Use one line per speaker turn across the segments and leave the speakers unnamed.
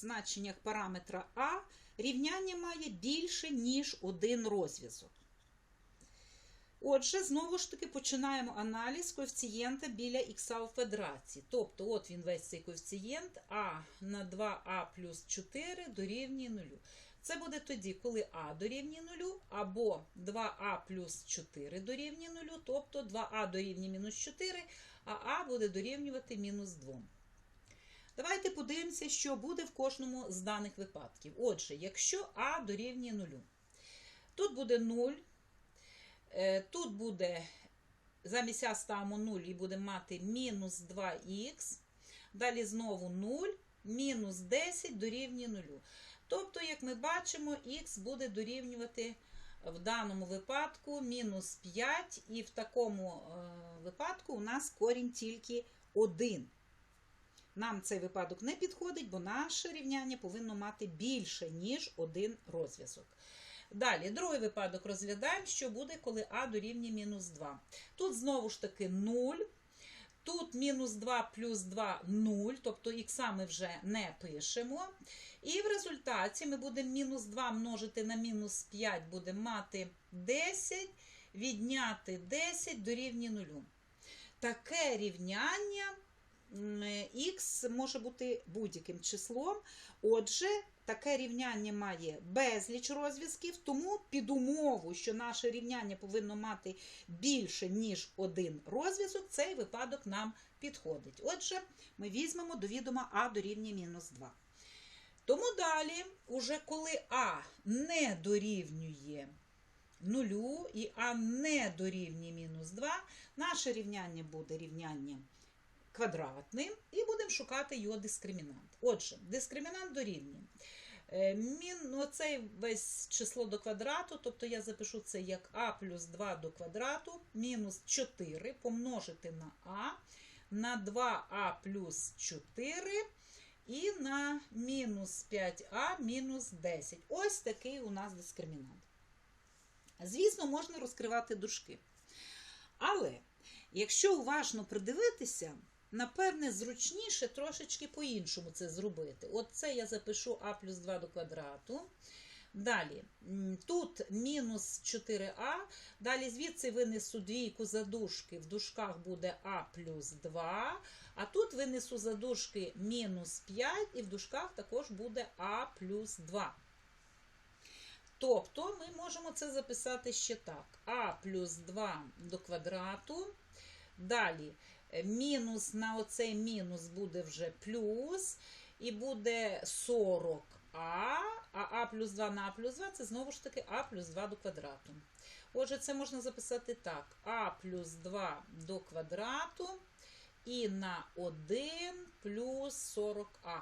значеннях параметра А рівняння має більше, ніж один розв'язок. Отже, знову ж таки починаємо аналіз коефіцієнта біля х у квадраті. Тобто, от він весь цей коефіцієнт а на 2а плюс 4 дорівнює 0. Це буде тоді, коли а дорівнює 0, або 2а плюс 4 дорівнює 0, тобто 2а дорівнює мінус 4, а а буде дорівнювати мінус 2. Давайте подивимося, що буде в кожному з даних випадків. Отже, якщо а дорівнює 0, тут буде 0. Е, Тут буде замість А ставимо 0 і будемо мати мінус 2х. Далі знову 0, мінус 10 дорівнює 0. Тобто, як ми бачимо, х буде дорівнювати в даному випадку мінус 5, і в такому е, випадку у нас корінь тільки 1. Нам цей випадок не підходить, бо наше рівняння повинно мати більше, ніж один розв'язок. Далі, другий випадок розглядаємо, що буде, коли а дорівнює мінус 2. Тут знову ж таки 0. Тут мінус 2 плюс 2 0, тобто х ми вже не пишемо. І в результаті ми будемо мінус 2 множити на мінус 5, будемо мати 10, відняти 10 дорівнює 0. Таке рівняння х може бути будь-яким числом. Отже, таке рівняння має безліч розв'язків, тому під умову, що наше рівняння повинно мати більше, ніж один розв'язок, цей випадок нам підходить. Отже, ми візьмемо до відома а дорівнює мінус 2. Тому далі, уже коли а не дорівнює нулю і а не дорівнює мінус 2, наше рівняння буде рівнянням квадратним і будемо шукати його дискримінант. Отже, дискримінант дорівнює. Е, Мін, оцей весь число до квадрату, тобто я запишу це як а плюс 2 до квадрату, мінус 4 помножити на а, на 2а плюс 4 і на мінус 5а мінус 10. Ось такий у нас дискримінант. Звісно, можна розкривати дужки. Але, якщо уважно придивитися, Напевне, зручніше трошечки по-іншому це зробити. От це я запишу а плюс 2 до квадрату. Далі, тут мінус 4а. Далі звідси винесу двійку за дужки, в дужках буде а плюс 2. А тут винесу за дужки мінус 5, і в дужках також буде а плюс 2. Тобто ми можемо це записати ще так: а плюс 2 до квадрату. Далі мінус на оцей мінус буде вже плюс, і буде 40а, а а плюс 2 на а плюс 2 це знову ж таки а плюс 2 до квадрату. Отже, це можна записати так: а плюс 2 до квадрату і на 1 плюс 40а.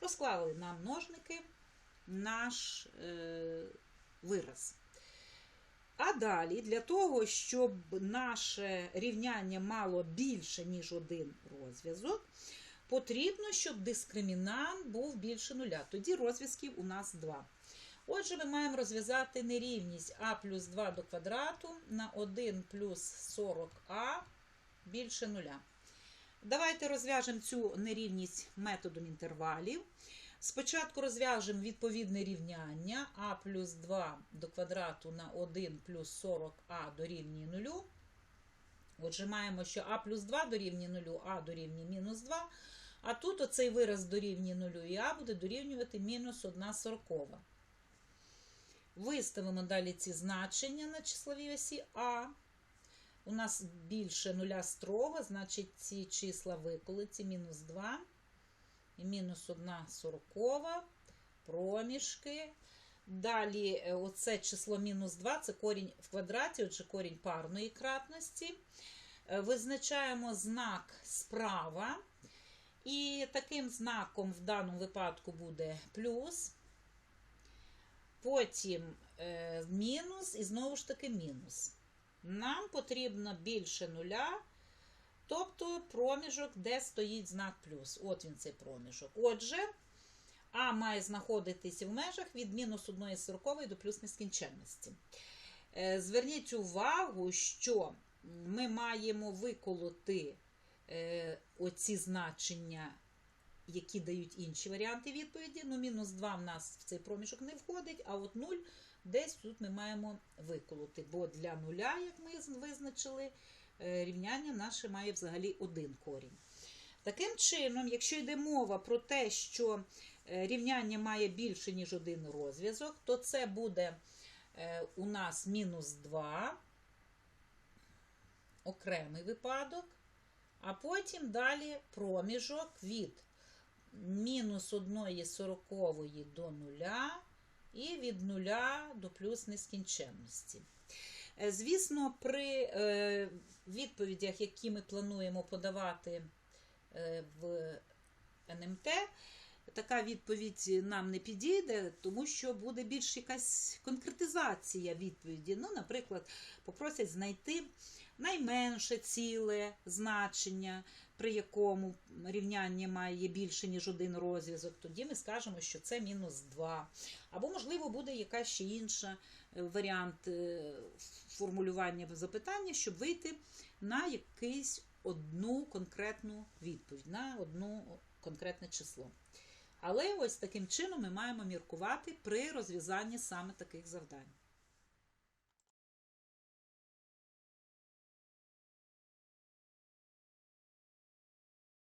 Розклали на множники наш е, вираз. А далі, для того, щоб наше рівняння мало більше, ніж один розв'язок, потрібно, щоб дискримінант був більше нуля. Тоді розв'язків у нас два. Отже, ми маємо розв'язати нерівність а плюс 2 до квадрату на 1 плюс 40а більше нуля. Давайте розв'яжемо цю нерівність методом інтервалів. Спочатку розв'яжемо відповідне рівняння а плюс 2 до квадрату на 1 плюс 40а дорівнює 0. Отже, маємо, що а плюс 2 дорівнює 0, а дорівнює мінус 2. А тут оцей вираз дорівнює 0 і а буде дорівнювати мінус 1 сорокова. Виставимо далі ці значення на числовій осі А. У нас більше нуля строго, значить ці числа виколиці мінус 2 і мінус 1 сорокова, проміжки. Далі е, оце число мінус 2 це корінь в квадраті, отже корінь парної кратності. Е, Визначаємо знак справа. І таким знаком в даному випадку буде плюс. Потім е, мінус і знову ж таки мінус. Нам потрібно більше нуля, тобто проміжок, де стоїть знак плюс. От він цей проміжок. Отже, А має знаходитися в межах від мінус 1 сорокової до плюс нескінченності. Е, Зверніть увагу, що ми маємо виколоти е, оці значення які дають інші варіанти відповіді. Ну, мінус 2 в нас в цей проміжок не входить, а от 0 десь тут ми маємо виколоти. Бо для нуля, як ми визначили, рівняння наше має взагалі один корінь. Таким чином, якщо йде мова про те, що е, рівняння має більше, ніж один розв'язок, то це буде е, у нас мінус 2, окремий випадок, а потім далі проміжок від мінус 1 сорокової до нуля і від нуля до плюс нескінченності. Е, Звісно, при е, відповідях, які ми плануємо подавати е, в НМТ, така відповідь нам не підійде, тому що буде більш якась конкретизація відповіді. Ну, наприклад, попросять знайти найменше ціле значення, при якому рівняння має більше, ніж один розв'язок. Тоді ми скажемо, що це мінус 2. Або, можливо, буде якась ще інша е, варіант е, формулювання запитання, щоб вийти на якийсь одну конкретну відповідь, на одну конкретне число. Але ось таким чином ми маємо міркувати при розв'язанні саме таких завдань.